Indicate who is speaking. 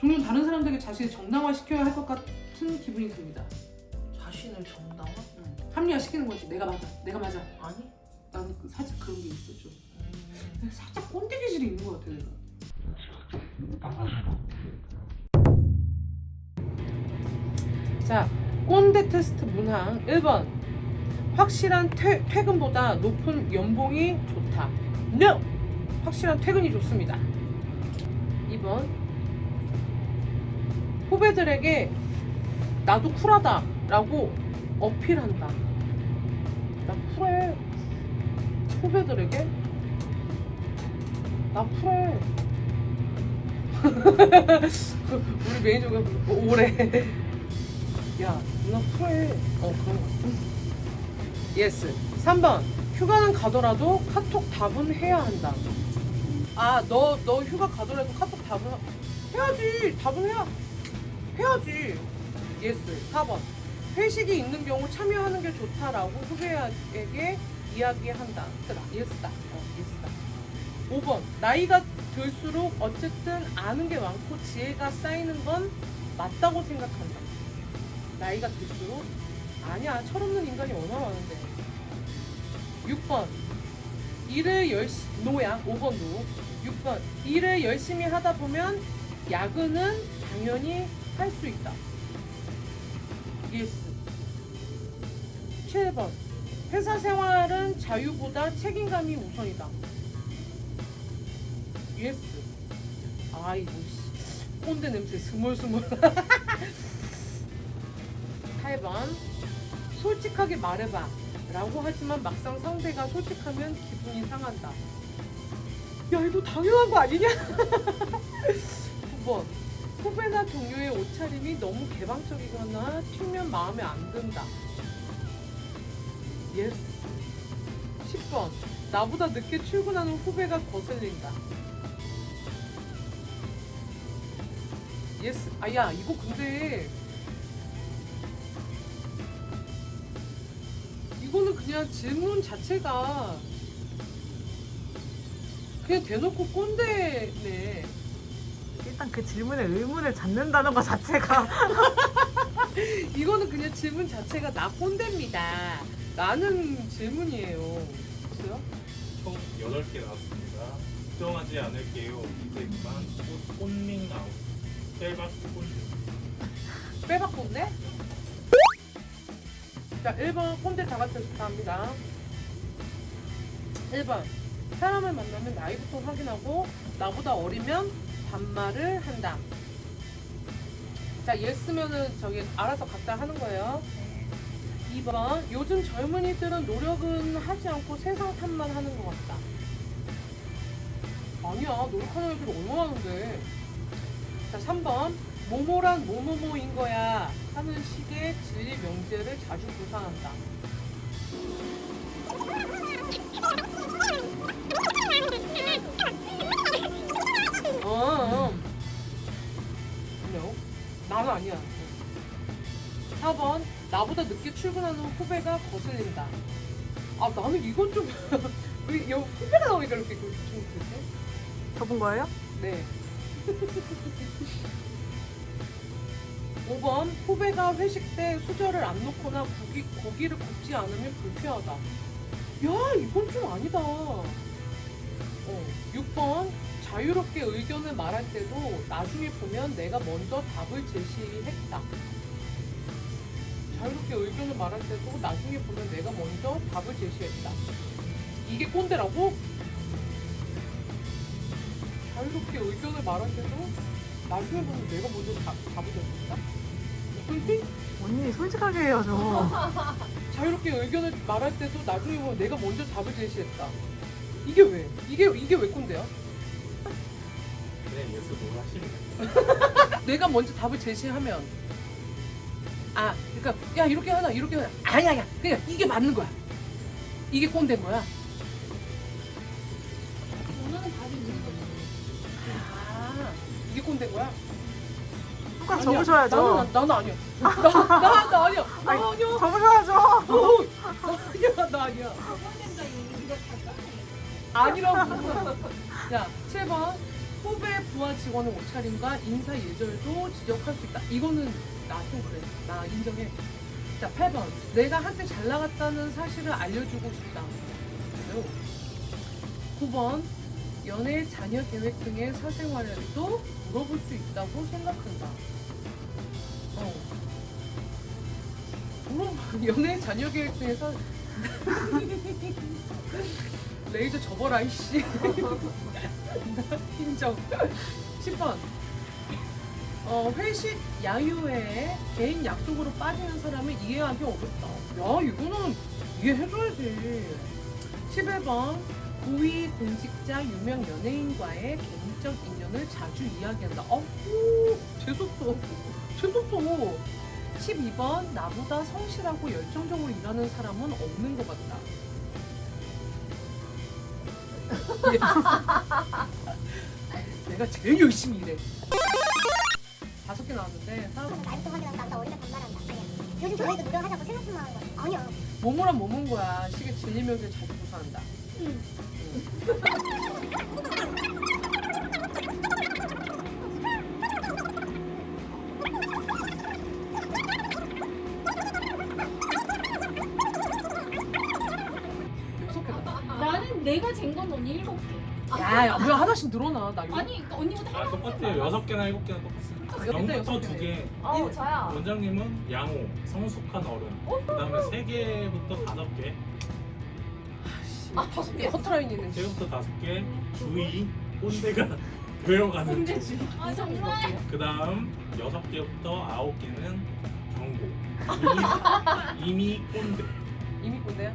Speaker 1: 종종 다른 사람들에게 자신을 정당화시켜야 할 것 같은 기분이 듭니다.
Speaker 2: 자신을 정당화?
Speaker 1: 합리화시키는 거지. 내가 맞아. 내가 맞아.
Speaker 2: 아니.
Speaker 1: 나는 그 살짝 그런 게 있어 좀.
Speaker 2: 음.
Speaker 1: 살짝 꼰대 기질이 있는 것 같아 내가. 자, 꼰대 테스트 문항 1번. 확실한 퇴, 퇴근보다 높은 연봉이 좋다. No! 확실한 퇴근이 좋습니다. 2번. 후배들에게 나도 쿨하다 라고 어필한다. 나 쿨해. 후배들에게 나 쿨해. 우리 매니저가 오래. 야, 누나 쿨해. 어, 그런 거. 예스. 3번. 휴가는 가더라도 카톡 답은 해야 한다. 아, 너, 너 휴가 가더라도 카톡 답은 하- 해야지. 답은 해야, 해야지. 예스. 4번. 회식이 있는 경우 참여하는 게 좋다라고 후배에게 이야기한다. 그다. 예스다. 어, 예스다. 5번. 나이가 들수록 어쨌든 아는 게 많고 지혜가 쌓이는 건 맞다고 생각한다. 나이가 들수록 아니야. 철없는 인간이 얼마나 많은데. 6번. 일을 열심히 노야. 5번 노. 6번. 일을 열심히 하다 보면 야근은 당연히 할 수 있다. 예스. 7번. 회사 생활은 자유보다 책임감이 우선이다. 예스. 아이고, 씨. 꼰대 냄새 스물스물. 8번. 솔직하게 말해봐. 라고 하지만 막상 상대가 솔직하면 기분이 상한다. 야, 이거 당연한 거 아니냐? 9번. 후배나 동료의 옷차림이 너무 개방적이거나 튀면 마음에 안 든다. 예스. 10번. 나보다 늦게 출근하는 후배가 거슬린다. 예스. 아, 야, 이거 근데. 이거는 그냥 질문 자체가. 그냥 대놓고 꼰대네.
Speaker 3: 일단 그 질문에 의문을 잡는다는 것 자체가
Speaker 1: 이거는 그냥 질문 자체가 나 꼰대입니다. 라는 질문이에요. 그죠?
Speaker 4: 총 8개 나왔습니다. 걱정하지 않을게요. 이제 그만 꽃, 꽃밍 아웃. 빼박 꼰대.
Speaker 1: 빼박 꼰대? 자, 1번 꼰대 자가 테스트 합니다. 1번. 사람을 만나면 나이부터 확인하고 나보다 어리면 반말을 한다. 자, 예스면은 저기 알아서 갖다 하는 거예요. 2번. 요즘 젊은이들은 노력은 하지 않고 세상 탓만 하는 것 같다. 아니야. 노력하는 애들 얼마나 많은데. 자, 3번. 모모란 뭐뭐뭐인 거야 하는 식의 진리 명제를 자주 구사한다. 나는 아니야. 4번. 나보다 늦게 출근하는 후배가 거슬린다. 아, 나는 이건 좀. 왜 여기 후배가 나오니까 이렇게 좀 그렇지?
Speaker 3: 접은 거예요?
Speaker 1: 네. 5번 후배가 회식 때 수저를 안 놓거나 고기, 고기를 굽지 않으면 불쾌하다. 야 이건 좀 아니다. 어, 6번 자유롭게 의견을 말할 때도 나중에 보면 내가 먼저 답을 제시했다. 자유롭게 의견을 말할 때도 나중에 보면 내가 먼저 답을 제시했다. 이게 꼰대라고? 자유롭게 의견을 말할 때도 나중에 보면 내가 먼저 답, 답을 줬다? 꿀팁?
Speaker 3: 언니 솔직하게 해야죠
Speaker 1: 자유롭게 의견을 말할 때도 나중에 보면 내가 먼저 답을 제시했다. 이게 왜? 이게 이게 왜 꼰대야?
Speaker 4: 네, 예스 뭘 하십니까?
Speaker 1: 내가 먼저 답을 제시하면 아 그러니까 야 이렇게 하나 이렇게 하나 아니야 아니야 그냥 이게 맞는 거야. 이게 꼰대인 거야.
Speaker 5: 원하는 답이 있는 거죠.
Speaker 1: 아 이게 꼰대인 거야?
Speaker 3: 똑같
Speaker 1: 아니야.
Speaker 3: 적으셔야죠
Speaker 1: 나는 나는 아니야. 나, 나, 나 아니야. 나
Speaker 3: 아니,
Speaker 1: 아니야.
Speaker 3: 적으셔야죠
Speaker 1: 어, 나 아니야. 나 아니야.
Speaker 5: 원된다 이거 이거
Speaker 1: 아니라고. 야, 7번. 후배 부하 직원의 옷차림과 인사 예절도 지적할 수 있다. 이거는 나한테 그래. 나 인정해. 자, 8번. 내가 한때 잘 나갔다는 사실을 알려주고 싶다. 그래요. 9번. 연애, 자녀 계획 등의 사생활에도 물어볼 수 있다고 생각한다. 어. 물어봐. 연애, 자녀 계획 등의 사 레이저 접어라, 이씨. 인정. 10번. 어, 회식 야유회에 개인 약속으로 빠지는 사람을 이해하기 어렵다. 야, 이거는 이해해줘야지. 11번. 고위 공직자 유명 연예인과의 개인적 인연을 자주 이야기한다. 어후, 재수없어. 재수없어. 12번. 나보다 성실하고 열정적으로 일하는 사람은 없는 것 같다. 내가 제일 열심히 일해. 다섯 개 나왔는데 사람
Speaker 6: 나이도 확인한다. 나 원래 반말한다. 요즘 저희도 노력하자고 생각만 하는 거야. 아니야.
Speaker 1: 몸으란 몸은 거야. 시계 진리명제 자주 조사한다.
Speaker 6: 응.
Speaker 1: 여섯 개 나.
Speaker 5: 나는 내가 잰건 언니 일곱 개.
Speaker 1: 야, 야, 왜 하나씩 늘어나? 나 이거.
Speaker 5: 아니 그러니까 언니보다
Speaker 4: 아
Speaker 5: 하나
Speaker 4: 똑같아요. 여섯 개나 일곱 개나
Speaker 1: 똑같습니다.
Speaker 4: 영부터
Speaker 1: 여섯
Speaker 4: 두
Speaker 1: 개.
Speaker 4: 개.
Speaker 7: 어, 저야.
Speaker 4: 원장님은 양호, 성숙한 어른. 그다음에 세 개부터 다섯 개.
Speaker 1: 아, 다섯 개. 커트라인이네.
Speaker 4: 세 개부터 다섯 개. 주의, 꼰대가 되어가는.
Speaker 5: 문제지. 아 정말.
Speaker 4: 그다음 여섯 개부터 아홉 개는 경고. 이미, 이미 꼰대.
Speaker 1: 이미 꼰대야?